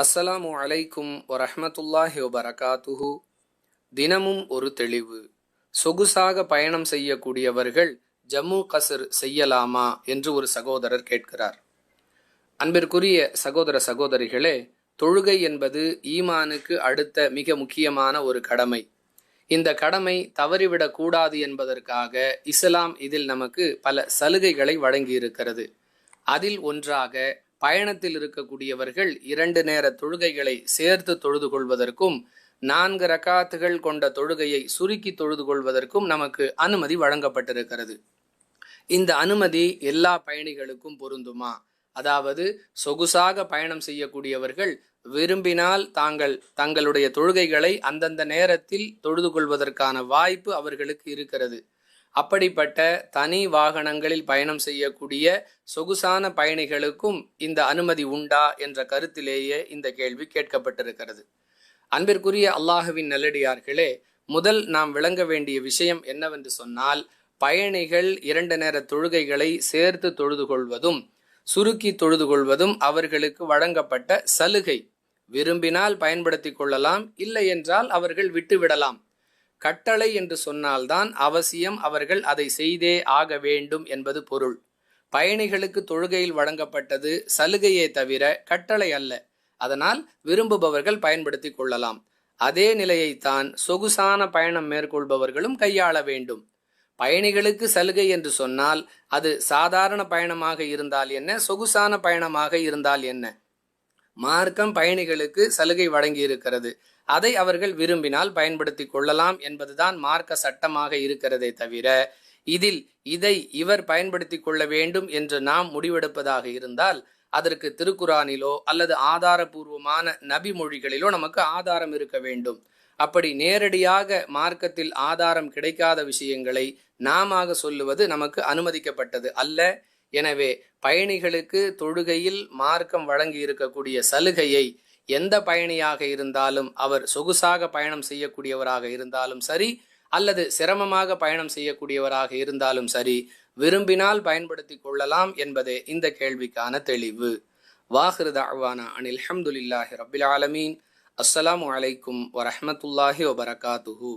அஸ்ஸலாமு அலைக்கும் வரஹமத்துல்லாஹி வபரகாத்துஹு. தினமும் ஒரு தெளிவு. சொகுசாக பயணம் செய்யக்கூடியவர்கள் ஜம்மு கசர் செய்யலாமா என்று ஒரு சகோதரர் கேட்கிறார். அன்பிற்குரிய சகோதர சகோதரிகளே தொழுகை என்பது ஈமானுக்கு அடுத்த மிக முக்கியமான ஒரு கடமை. இந்த கடமை தவறிவிடக்கூடாது என்பதற்காக இஸ்லாம் இதில் நமக்கு பல சலுகைகளை வழங்கியிருக்கிறது. அதில் ஒன்றாக பயணத்தில் இருக்கக்கூடியவர்கள் இரண்டு நேர தொழுகைகளை சேர்த்து தொழுது கொள்வதற்கும் நான்கு ரக்காத்துகள் கொண்ட தொழுகையை சுருக்கி தொழுது கொள்வதற்கும் நமக்கு அனுமதி வழங்கப்பட்டிருக்கிறது. இந்த அனுமதி எல்லா பயணிகளுக்கும் பொருந்துமா? அதாவது சொகுசாக பயணம் செய்யக்கூடியவர்கள் விரும்பினால் தாங்கள் தங்களுடைய தொழுகைகளை அந்தந்த நேரத்தில் தொழுது கொள்வதற்கான வாய்ப்பு அவர்களுக்கு இருக்கிறது. அப்படிப்பட்ட தனி வாகனங்களில் பயணம் செய்யக்கூடிய சொகுசான பயணிகளுக்கும் இந்த அனுமதி உண்டா என்ற கருத்திலேயே இந்த கேள்வி கேட்கப்பட்டிருக்கிறது. அன்பிற்குரிய அல்லாஹுவின் நல்லடியார்களே முதல் நாம் விளங்க வேண்டிய விஷயம் என்னவென்று சொன்னால் பயணிகள் இரண்டு நேர தொழுகைகளை சேர்த்து தொழுது கொள்வதும் சுருக்கி தொழுது கொள்வதும் அவர்களுக்கு வழங்கப்பட்ட சலுகை. விரும்பினால் பயன்படுத்தி கொள்ளலாம் இல்லை என்றால் அவர்கள் விட்டுவிடலாம். கட்டளை என்று சொன்னால்தான் அவசியம் அவர்கள் அதை செய்தே ஆக வேண்டும் என்பது பொருள். பயணிகளுக்கு தொழுகையில் வழங்கப்பட்டது சலுகையே தவிர கட்டளை அல்ல. அதனால் விரும்புபவர்கள் பயன்படுத்தி கொள்ளலாம். அதே நிலையைத்தான் சொகுசான பயணம் மேற்கொள்பவர்களும் கையாள வேண்டும். பயணிகளுக்கு சலுகை என்று சொன்னால் அது சாதாரண பயணமாக இருந்தால் என்ன? சொகுசான பயணமாக இருந்தால் என்ன? மார்க்கம் பயணிகளுக்கு சலுகை வழங்கி இருக்கிறது அதை அவர்கள் விரும்பினால் பயன்படுத்தி கொள்ளலாம் என்பதுதான் மார்க்க சட்டமாக இருக்கிறதே தவிர இதில் இதை இவர் பயன்படுத்தி கொள்ள வேண்டும் என்று நாம் முடிவெடுப்பதாக இருந்தால் அதற்கு திருக்குறானிலோ அல்லது ஆதாரபூர்வமான நபி மொழிகளிலோ நமக்கு ஆதாரம் இருக்க வேண்டும். அப்படி நேரடியாக மார்க்கத்தில் ஆதாரம் கிடைக்காத விஷயங்களை நாம சொல்லுவது நமக்கு அனுமதிக்கப்பட்டது அல்ல. எனவே பயணிகளுக்கு தொழுகையில் மார்க்கம் வழங்கி இருக்கக்கூடிய சலுகையை எந்த பயணியாக இருந்தாலும் அவர் சொகுசாக பயணம் செய்யக்கூடியவராக இருந்தாலும் சரி அல்லது சிரமமாக பயணம் செய்யக்கூடியவராக இருந்தாலும் சரி விரும்பினால் பயன்படுத்தி கொள்ளலாம் என்பதே இந்த கேள்விக்கான தெளிவு. வாஹிருத அவானா அனில் அஹமதுல்லாஹி ரபில் ஆலமீன். அஸ்ஸலாமு அலைக்கும் வரஹமத்துல்லாஹி வபரகாத்துஹூ.